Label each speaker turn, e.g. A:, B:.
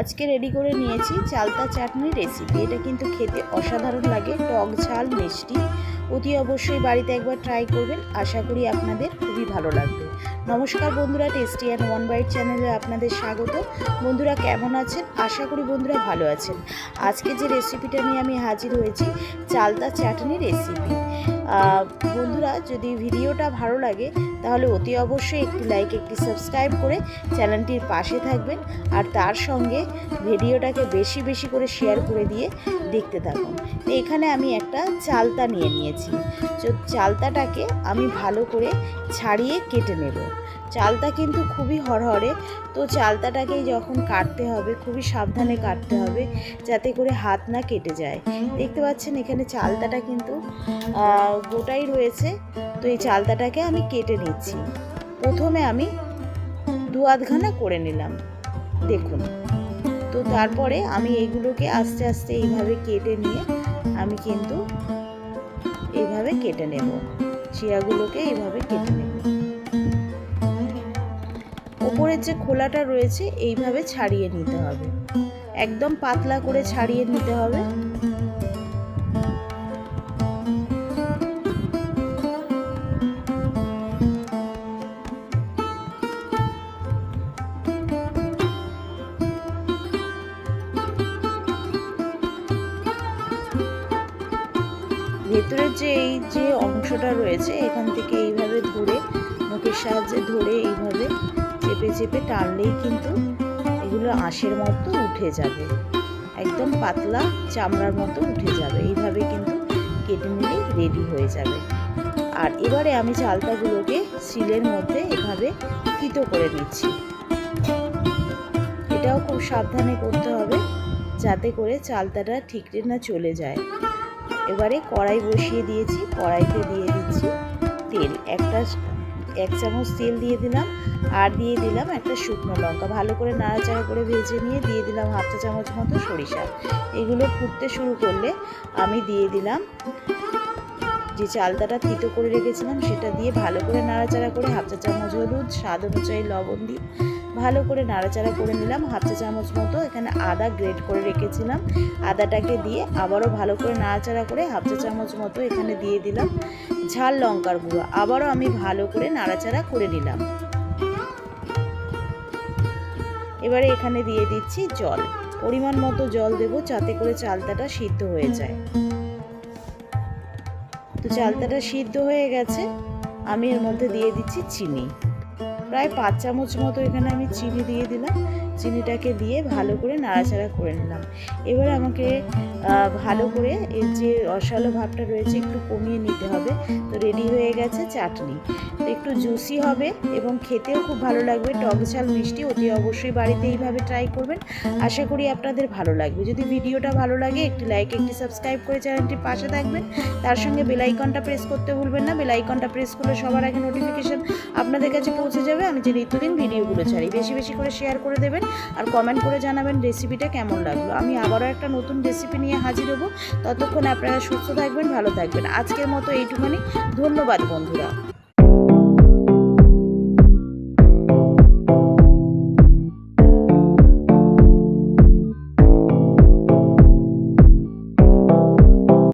A: আজকে রেডি করে নিয়েছি চালতা চাটনির রেসিপি এটা কিন্তু খেতে অসাধারণ লাগে। টক ঝাল, মিষ্টি। অতি অবশ্যই বাড়িতে একবার ট্রাই করবেন। আশা করি আপনাদের খুবই ভালো লাগবে। নমস্কার বন্ধুরা টেস্টি অ্যান্ড ওয়ান বাইট চ্যানেলে আপনাদের স্বাগত। বন্ধুরা, কেমন আছেন? আশা করি বন্ধুরা ভালো আছেন। আজকে যে রেসিপিটা নিয়ে আমি হাজির হয়েছি, চালতা চাটনি রেসিপি বন্ধুরা, যদি ভিডিওটা ভালো লাগে, তাহলে অতি অবশ্যই একটি লাইক একটি সাবস্ক্রাইব করে চ্যানেলটির পাশে থাকবেন। আর তার সঙ্গে ভিডিওটাকে বেশি বেশি করে শেয়ার করে দিয়ে দেখতে থাকুন। এখানে আমি একটা চালতা নিয়ে নিয়েছি। তো চালতাটাকে আমি ভালো করে ছাড়িয়ে কেটে নেব। চালতা কিন্তু খুবই হরহরে তো চালতাটাকেই যখন কাটতে হবে, খুবই সাবধানে কাটতে হবে, যাতে করে হাত না কেটে যায়। দেখতে পাচ্ছেন এখানে চালতাটা কিন্তু গোটাই রয়েছে। তো এই চালতাটাকে আমি কেটে নিচ্ছি। প্রথমে আমি দু আধখানা করে নিলাম। দেখুন। তো তারপরে আমি এগুলোকে আস্তে আস্তে এইভাবে কেটে নিয়ে আমি কিন্তু এইভাবে কেটে নেব। চিয়াগুলোকে এইভাবে কেটে নেব। ওপরের যে খোলাটা রয়েছে, এইভাবে ছাড়িয়ে নিতে হবে। একদম পাতলা করে ছাড়িয়ে নিতে হবে। ভেতরের যে এই যে অংশটা রয়েছে, এখান থেকে এইভাবে ধরে, মুখের সাহায্যে ধরে এইভাবে চেপে চেপে টানলেই কিন্তু এগুলো আঁশের মতো উঠে যাবে। একদম পাতলা চামড়ার মতো উঠে যাবে। এইভাবে কিন্তু কেটে নিলেই রেডি হয়ে যাবে। আর এবারে আমি চালতাগুলোকে সিলের মধ্যে এভাবে তিতো করে নিচ্ছি। এটাও খুব সাবধানে করতে হবে, যাতে করে চালতাটা ঠিকরে না চলে যায়। এবারে কড়াই বসিয়ে দিয়েছি, কড়াইতে দিয়ে দিচ্ছি তেল। একটা এক চামচ তেল দিয়ে দিলাম আর দিয়ে দিলাম একটা শুকনো লঙ্কা। ভালো করে নাড়াচাড়া করে ভেজে নিয়ে দিয়ে দিলাম হাফ চা চামচ মতো সরিষা। এগুলো ফুটতে শুরু করলে আমি দিয়ে দিলাম যে চালতাটা থিতো করে রেখেছিলাম, সেটা দিয়ে ভালো করে নাড়াচাড়া করে হাফ চা চামচ হলুদ, স্বাদ অনুযায়ী লবণ দিয়ে ভালো করে নাড়াচাড়া করে নিলাম। হাফ চা চামচ মতো এখানে আদা গ্রেট করে রেখেছিলাম। আদাটাকে দিয়ে আবারও ভালো করে নাড়াচাড়া করে হাফ চা চামচ মতো এখানে দিয়ে দিলাম ঝাল লঙ্কার গুঁড়ো। আবারও আমি ভালো করে নাড়াচাড়া করে নিলাম। এবারে এখানে দিয়ে দিচ্ছি জল। পরিমাণ মতো জল দেবো যাতে করে চালতাটা সিদ্ধ হয়ে যায়। চালতাটা সিদ্ধ হয়ে গেছে, আমি এর মধ্যে দিয়ে দিচ্ছি চিনি। প্রায় পাঁচ চামচ মতো এখানে আমি চিনি দিয়ে দিলাম। চিনিটাকে দিয়ে ভালো করে নাড়াচাড়া করে নিলাম। এবার আমাকে ভালো করে এর যে রসালো ভাবটা রয়েছে একটু কমিয়ে নিতে হবে। তো রেডি হয়ে গেছে। চাটনি। তো একটু জুসি হবে এবং খেতেও খুব ভালো লাগবে। টক ঝাল, মিষ্টি অতি অবশ্যই বাড়িতে এইভাবে ট্রাই করবেন। আশা করি আপনাদের ভালো লাগবে। যদি ভিডিওটা ভালো লাগে, একটি লাইক একটি সাবস্ক্রাইব করে চ্যানেলটির পাশে থাকবেন। তার সঙ্গে বেলাইকনটা প্রেস করতে ভুলবেন না। বেল আইকনটা প্রেস করলে সবার আগে নোটিফিকেশন আপনাদের কাছে পৌঁছে যাবে। আমি যে নিত্যদিন ভিডিওগুলো ছাড়ি, বেশি বেশি করে শেয়ার করে দেবেন আর কমেন্ট করে জানাবেন রেসিপিটা কেমন লাগল। আমি আবারও একটা নতুন রেসিপি নিয়ে হাজির হব। ততক্ষণ আপনারা সুস্থ থাকবেন, ভালো থাকবেন। আজকের মতো এইটুখানি। ধন্যবাদ, বন্ধুরা।